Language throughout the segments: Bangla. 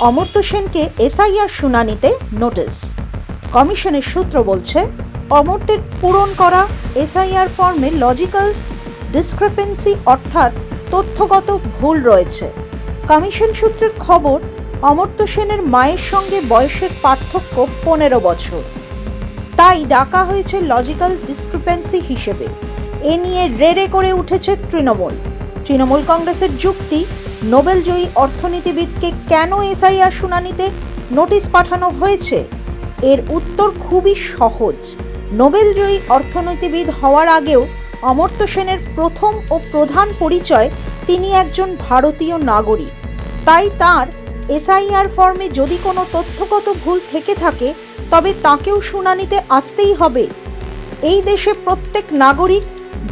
অমর্ত্য সেনকে এসআইআর শুনানিতে নোটিশ। কমিশনের সূত্র বলছে, অমর্ত্যের পূরণ করা এসআইআর ফর্মে লজিক্যাল ডিসক্রিপেন্সি অর্থাৎ তথ্যগত ভুল রয়েছে। কমিশন সূত্রের খবর, অমর্ত্য সেনের মায়ের সঙ্গে বয়সের পার্থক্য পনেরো বছর। তাই ডাকা হয়েছে লজিক্যাল ডিসক্রিপেন্সি হিসেবে। এ নিয়ে রেড়ে করে উঠেছে তৃণমূল। তৃণমূল কংগ্রেসের যুক্তি নোবেলজয়ী অর্থনীতিবিদকে কেন এসআইআর শুনানিতে নোটিশ পাঠানো হয়েছে? এর উত্তর খুবই সহজ। নোবেলজয়ী অর্থনীতিবিদ হওয়ার আগেও অমর্ত্য সেনের প্রথম ও প্রধান পরিচয় তিনি একজন ভারতীয় নাগরিক। তাই তার এসআইআর ফর্মে যদি কোনো তথ্যগত ভুল থেকে থাকে, তবে তাকেও শুনানিতে আসতেই হবে। এই দেশে প্রত্যেক নাগরিক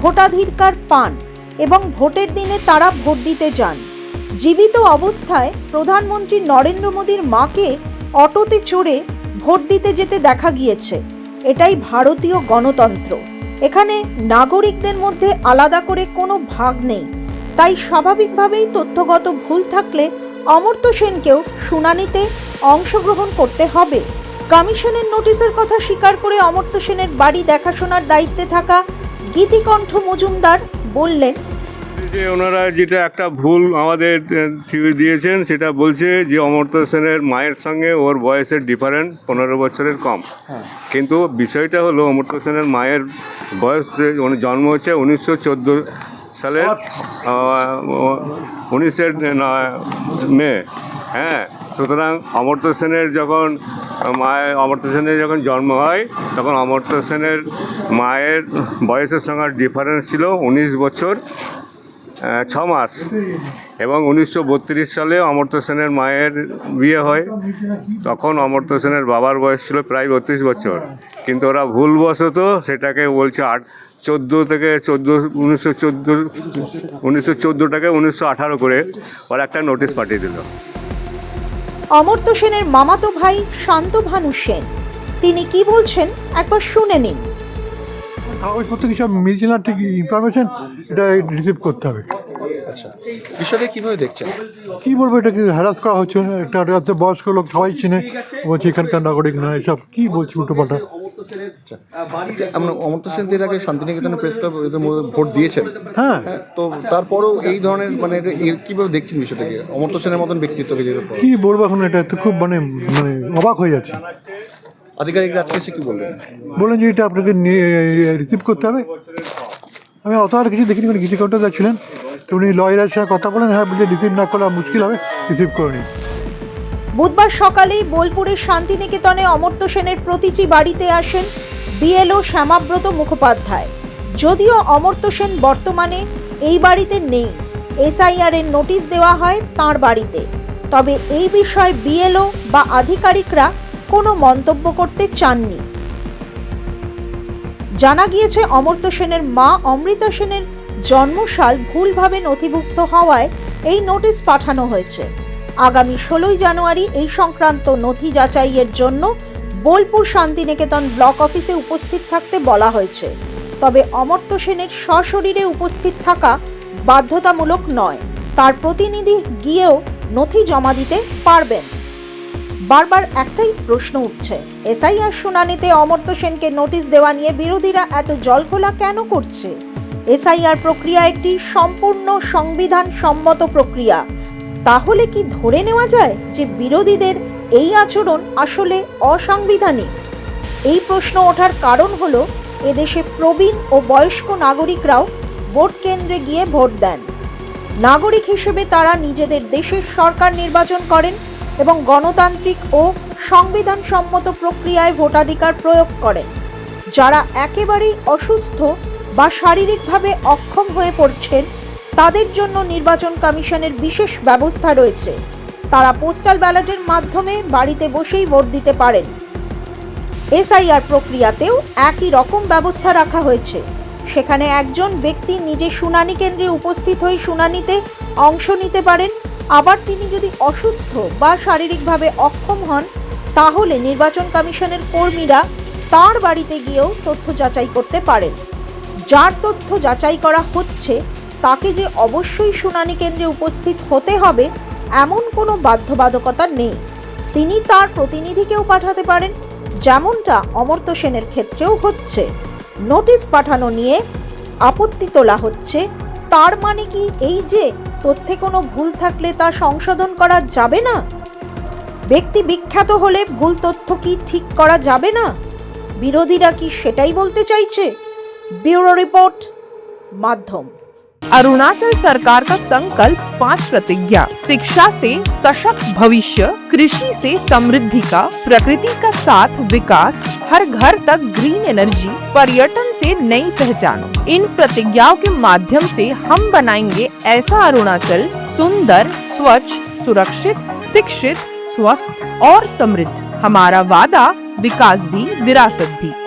ভোটাধিকার পান এবং ভোটের দিনে তারা ভোট দিতে যান। জীবিত অবস্থায় প্রধানমন্ত্রী নরেন্দ্র মোদীর মাকে অটোতে চড়ে ভোট দিতে যেতে দেখা গিয়েছে। এটাই ভারতীয় গণতন্ত্র। এখানে নাগরিকদের মধ্যে আলাদা করে কোনো ভাগ নেই। তাই স্বাভাবিকভাবেই তথ্যগত ভুল থাকলে অমর্ত্য সেনকেও শুনানিতে অংশগ্রহণ করতে হবে। কমিশনের নোটিশের কথা স্বীকার করে অমর্ত্য সেনের বাড়ি দেখাশোনার দায়িত্বে থাকা গীতিকণ্ঠ মজুমদার বললেন যে ওনারা যেটা একটা ভুল আমাদের দিয়েছেন সেটা বলছে যে অমর্ত্য সেনের মায়ের সঙ্গে ওর বয়সের ডিফারেন্ট পনেরো বছরের কম। কিন্তু বিষয়টা হলো অমর্ত্য সেনের মায়ের বয়স জন্ম হচ্ছে উনিশশো চোদ্দ সালের উনিশের মে। হ্যাঁ সুতরাং অমর্ত্য সেনের যখন মায়ের অমর্ত্য সেনের যখন জন্ম হয় তখন অমর্ত্য সেনের মায়ের বয়সের সঙ্গে ডিফারেন্স ছিল উনিশ বছর। ছ মাস। এবং উনিশশো বত্রিশ সালে অমর্ত্য সেনের মায়ের বিয়ে হয়। তখন অমর্ত্য সেনের বাবার বয়স ছিল প্রায় বত্রিশ বছর। কিন্তু ওরা ভুলবশত সেটাকে বলছে আট, চোদ্দ থেকে চোদ্দ, উনিশশো চোদ্দ, উনিশশো চোদ্দোটাকে উনিশশো আঠারো করে ওরা একটা নোটিশ পাঠিয়ে দিল। অমর্ত্য সেনের মামাতো ভাই শান্ত ভানু সেন। তিনি কি বলছেন? একবার শুনে নিন। কাগজপত্র কি সব মিলছে না ঠিক ইনফরমেশন এটা রিসিভ করতে হবে। আচ্ছা বিষয়টা কীভাবে দেখছেন? কি বলব এটাকে হ্যারাস করা হচ্ছে একটা একটা বয়স্ক লোক সবাই চিনে বলছে এখানকার নাগরিক নয় এসব কি বলছি উল্টোপাল্টা? আমরা অমর্ত্য সেন এর আগে শান্তিনিকেতনে প্রেস ক্লাব ভোট দিয়েছেন। হ্যাঁ। হ্যাঁ, তো তারপরেও এই ধরনের মানে কীভাবে দেখছেন বিষয়টাকে? অমর্ত্য সেনের মতন ব্যক্তিত্বকে কি বলব এখন এটা তো খুব মানে মানে অবাক হয়ে যাচ্ছে। আধিকারিকরা আজকে এসে কি বললেন? বললেন যে এটা আপনাকে রিসিভ করতে হবে। আমি অত আর কিছু দেখিনি মানে কিছু কাউন্টার ছিলেন তো উনি লয়ারের সঙ্গে কথা বলেন হ্যাঁ বলছে রিসিভ না করলে মুশকিল হবে রিসিভ করে নিন। বুধবার সকালেই বোলপুরের শান্তিনিকেতনে অমর্ত্য সেনের প্রতিচি বাড়িতে আসেন বিএলও শ্যামাব্রত মুখোপাধ্যায়। যদিও অমর্ত্য সেন বর্তমানে এই বাড়িতে নেই এসআইআর এর নোটিশ দেওয়া হয় তার বাড়িতে। তবে এই বিষয়ে বিএলও বা আধিকারিকরা কোনো মন্তব্য করতে চাননি। জানা গিয়েছে, অমর্ত্য সেনের মা অমৃতা সেনের জন্মসাল ভুলভাবে নথিভুক্ত হওয়ায় এই নোটিশ পাঠানো হয়েছে। আগামী ষোলোই জানুয়ারি এই সংক্রান্ত নথি যাচাইয়ের জন্য বোলপুর শান্তিনিকেতন ব্লক অফিসে উপস্থিত থাকতে বলা হয়েছে। তবে অমর্ত্য সেনের সশরীরে উপস্থিত থাকা বাধ্যতামূলক নয়। তার প্রতিনিধি গিয়েও নথি জমা দিতে পারবেন। বারবার একটাই প্রশ্ন উঠছে। এসআইআর শুনানিতে অমর্ত্য সেনকে নোটিশ দেওয়া নিয়ে বিরোধীরা এত জলখোলা কেন করছে? এসআইআর প্রক্রিয়া একটি সম্পূর্ণ সংবিধান সম্মত প্রক্রিয়া। তাহলে কি ধরে নেওয়া যায় যে বিরোধীদের এই আচরণ আসলে অসাংবিধানিক? এই প্রশ্ন ওঠার কারণ হলো, এদেশে প্রবীণ ও বয়স্ক নাগরিকরাও ভোট কেন্দ্রে গিয়ে ভোট দেন। নাগরিক হিসেবে তারা নিজেদের দেশের সরকার নির্বাচন করেন এবং গণতান্ত্রিক ও সংবিধানসম্মত প্রক্রিয়ায় ভোটাধিকার প্রয়োগ করেন। যারা একেবারেই অসুস্থ বা শারীরিকভাবে অক্ষম হয়ে পড়ছেন, তাদের জন্য নির্বাচন কমিশনের বিশেষ ব্যবস্থা রয়েছে। তারা পোস্টাল ব্যালটের মাধ্যমে বাড়িতে বসেই ভোট দিতে পারেন। এসআইআর প্রক্রিয়াতেও একই রকম ব্যবস্থা রাখা হয়েছে। সেখানে একজন ব্যক্তি নিজে শুনানি কেন্দ্রে উপস্থিত হয়ে শুনানিতে অংশ নিতে পারেন আবার তিনি যদি অসুস্থ বা শারীরিকভাবে অক্ষম হন, তাহলে নির্বাচন কমিশনের কর্মীরা তার বাড়িতে গিয়েও তথ্য যাচাই করতে পারেন। যার তথ্য যাচাই করা হচ্ছে, তাকে যে অবশ্যই শুনানি কেন্দ্রে উপস্থিত হতে হবে, এমন কোনো বাধ্যবাধকতা নেই। তিনি তার প্রতিনিধিকেও পাঠাতে পারেন, যেমনটা অমর্ত্য সেনের ক্ষেত্রেও হচ্ছে। নোটিশ পাঠানো নিয়ে আপত্তি তোলা হচ্ছে তার মানে কি এই যে তথ্যে কোনো ভুল থাকলে তা সংশোধন করা যাবে না ব্যক্তি বিখ্যাত হলে ভুল তথ্য কি ঠিক করা যাবে না বিরোধীরা কি সেটাই বলতে চাইছে ব্যুরো রিপোর্ট মাধ্যম अरुणाचल सरकार का संकल्प पांच प्रतिज्ञा शिक्षा से सशक्त भविष्य कृषि से समृद्धि का प्रकृति का साथ विकास हर घर तक ग्रीन एनर्जी पर्यटन से नई पहचानो। इन प्रतिज्ञाओं के माध्यम से हम बनाएँगे ऐसा अरुणाचल सुंदर, स्वच्छ, सुरक्षित, शिक्षित, स्वस्थ और समृद्ध। हमारा वादा विकास भी, विरासत भी।